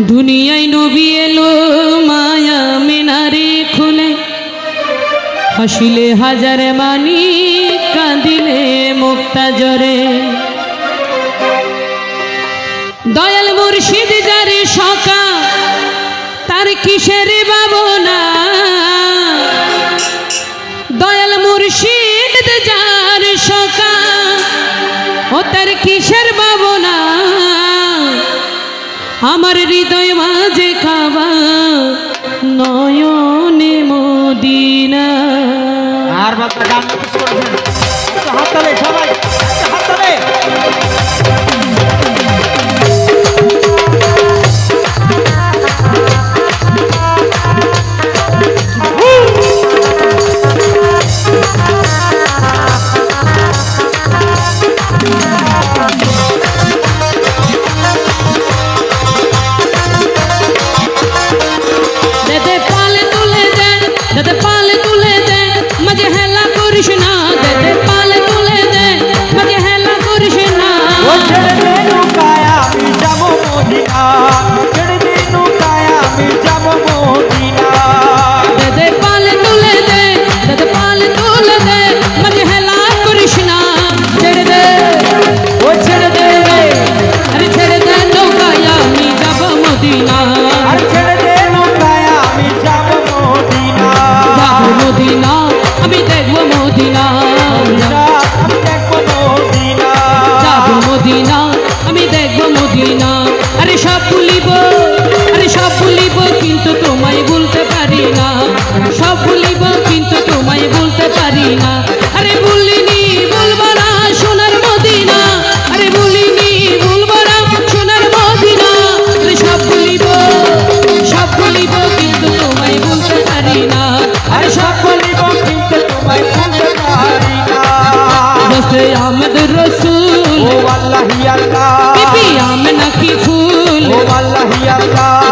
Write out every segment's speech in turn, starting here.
দুনিয়ায় নবী এলো মায়া মিনারে খুলে। হাসিলে হাজার মানি কাঁদিলে মুক্তা জরে দয়াল মুর্শিদ যারে সকা, তার কিসের বাবনা দয়াল মুর্শিদ যার সকা, ও তার কিসের বাবনা আমার হৃদয় মাঝে খাবা নয়নে মদিনা। আর বাবা গান সবাই। ভুলিব আরে সব ভুলিব কিন্তু তোমায় বলতে পারি না। সব ভুলিব কিন্তু তোমায় বলতে পারি না। আরে ভুলিনি বলব না সোনার মদিনা। আরে ভুলিনি বলব না সোনার মদিনা। আরে সব ভুলিব সব ভুলিব কিন্তু তোমায় বলতে পারি না। আরে সব বলিব কিন্তু তোমায় বলতে পারি না। আল্লাহি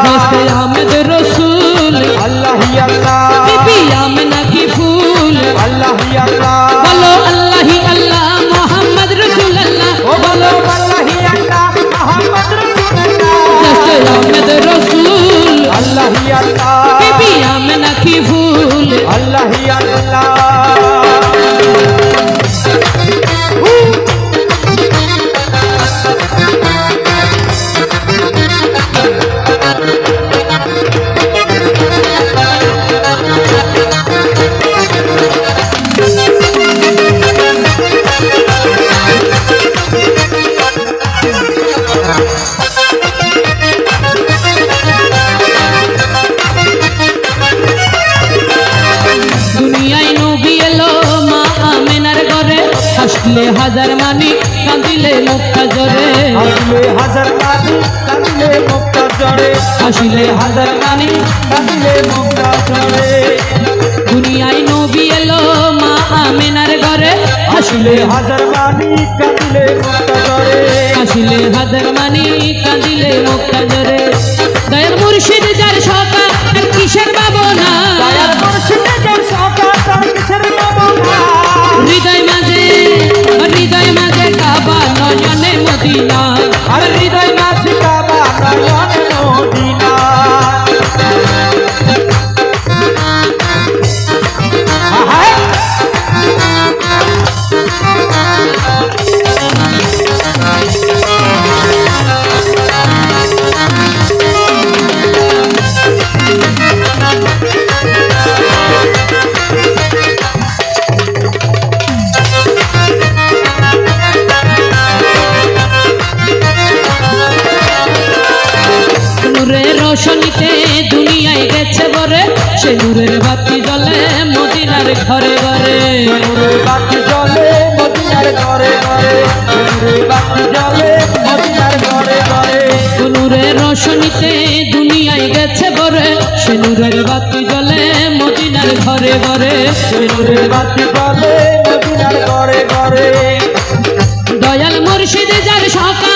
হাসলে হাজার মানি কাঁদিলে মুক্তা জরে আসলে হাজার মানি কাঁদিলে মুক্তা জড়ে হাসিলে হাজার মানি কাঁদিলে মুক্তা জড়ে দুনিয়ায় নবী এলো মা আমেনার ঘরে। আসলে হাজার মানি কাঁদিলে মুক্তা জড়ে হাসিলে হাজার মানি কাঁদিলে মুক্তা জরে নয়নে মদিনা রোশনীতে দুনিয়ায় গেছে বরে সে নূরের বাতি জ্বলে মদিনার ঘরে ঘরে। বাতি মদিনার ঘরে ঘরে। বাতি জ্বলে মদিনার ঘরে ঘরে। নূরের রোশনীতে দুনিয়ায় গেছে বরে সে নূরের বাতি জ্বলে মদিনার ঘরে ঘরে। নূরের বাতি জ্বলে মদিনার ঘরে ঘরে। দয়াল মুর্শিদ যার সকা